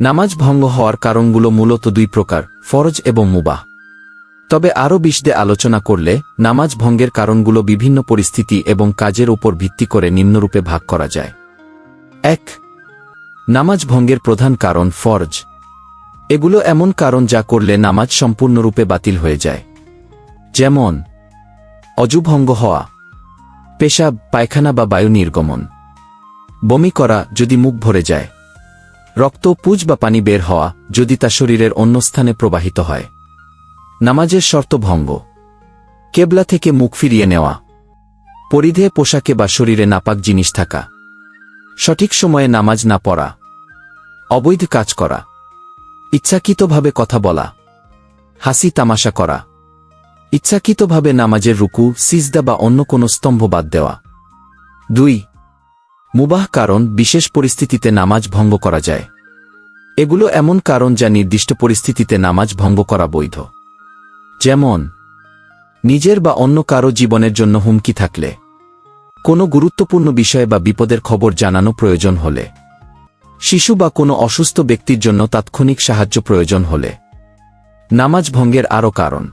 নামাজ ভঙ্গ হওয়ার কারণগুলো মূলত দুই প্রকার, ফরজ এবং মুবাহ। তবে আরও বিশদে আলোচনা করলে নামাজ ভঙ্গের কারণগুলো বিভিন্ন পরিস্থিতি এবং কাজের উপর ভিত্তি করে নিম্নরূপে ভাগ করা যায়। এক, নামাজ ভঙ্গের প্রধান কারণ ফরজ। এগুলো এমন কারণ যা করলে নামাজ সম্পূর্ণরূপে বাতিল হয়ে যায়। যেমন অজুভঙ্গ হওয়া, পেশাব, পায়খানা বা বায়ু নির্গমন। বমি করা যদি মুখ ভরে যায়। রক্ত, পুজ বা পানি বের হওয়া যদি তা শরীরের অন্য স্থানে প্রবাহিত হয়। নামাজের শর্ত ভঙ্গ। কেবলা থেকে মুখ ফিরিয়ে নেওয়া। পরিধে পোশাকে বা শরীরে নাপাক জিনিস থাকা। সঠিক সময়ে নামাজ না পড়া। অবৈধ কাজ করা। ইচ্ছাকৃতভাবে কথা বলা। হাসি তামাশা করা। ইচ্ছাকৃতভাবে নামাজের রুকু, সিজদা বা অন্য কোনো স্তম্ভ বাদ দেওয়া। দুই মুবাহ কারণ বিশেষ পরিস্থিতিতে নামাজ ভঙ্গ করা যায়। এগুলো এমন কারণ যা নির্দিষ্ট পরিস্থিতিতে নামাজ ভঙ্গ করা বৈধ। যেমন, নিজের বা অন্য কারও জীবনের জন্য হুমকি থাকলে। কোনো গুরুত্বপূর্ণ বিষয় বা বিপদের খবর জানানো প্রয়োজন হলে। শিশু বা কোনো অসুস্থ ব্যক্তির জন্য তাৎক্ষণিক সাহায্য প্রয়োজন হলে। নামাজ ভঙ্গের আরও কারণ।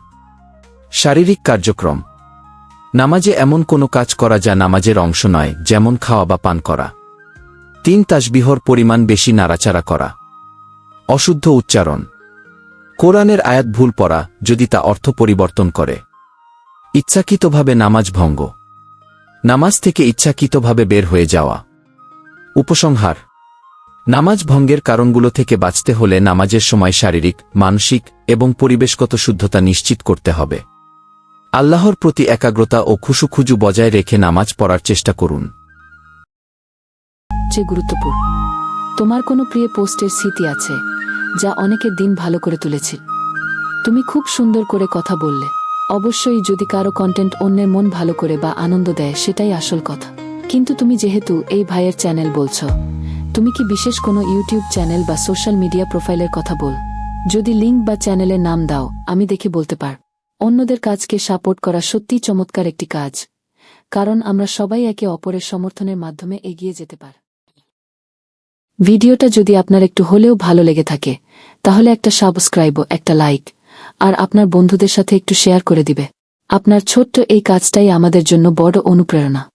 শারীরিক কার্যক্রম। নামাজে এমন কোনো কাজ করা যা নামাজের অংশ নয়, যেমন খাওয়া বা পান করা। তিন তাসবিহর পরিমাণ বেশি নাড়াচাড়া করা। অশুদ্ধ উচ্চারণ। কোরআনের আয়াত ভুল পড়া, যদি তা অর্থ পরিবর্তন করে। ইচ্ছাকৃতভাবে নামাজ ভঙ্গ। নামাজ থেকে ইচ্ছাকৃতভাবে বের হয়ে যাওয়া। উপসংহার। নামাজ ভঙ্গের কারণগুলো থেকে বাঁচতে হলে নামাজের সময় শারীরিক, মানসিক এবং পরিবেশগত শুদ্ধতা নিশ্চিত করতে হবে। আল্লাহর প্রতি একাগ্রতা ও খুশুখুজু বজায় রেখে নামাজ পড়ার চেষ্টা করুন। গুরুত্বপূর্ণ। তোমার কোনো প্রিয় পোস্টের স্মৃতি আছে, যা অনেকের দিন ভালো করে তুলেছে। তুমি খুব সুন্দর করে কথা বললে। অবশ্যই যদি কারও কন্টেন্ট অন্যের মন ভালো করে বা আনন্দ দেয়, সেটাই আসল কথা। কিন্তু তুমি যেহেতু এই ভাইয়ের চ্যানেল বলছো, তুমি কি বিশেষ কোনো ইউটিউব চ্যানেল বা সোশ্যাল মিডিয়া প্রোফাইলের কথা বল? যদি লিঙ্ক বা চ্যানেলের নাম দাও, আমি দেখে বলতে পার। অন্যদের কাজকে সাপোর্ট করা সত্যিই চমৎকার একটি কাজ। কারণ আমরা সবাই একে অপরের সমর্থনের মাধ্যমে এগিয়ে যেতে পার। ভিডিওটা যদি আপনার একটু হলেও ভালো লেগে থাকে, তাহলে একটা সাবস্ক্রাইব একটা লাইক, আর আপনার বন্ধুদের সাথে একটু শেয়ার করে দিবে। আপনার ছোট্ট এই কাজটাই আমাদের জন্য বড় অনুপ্রেরণা।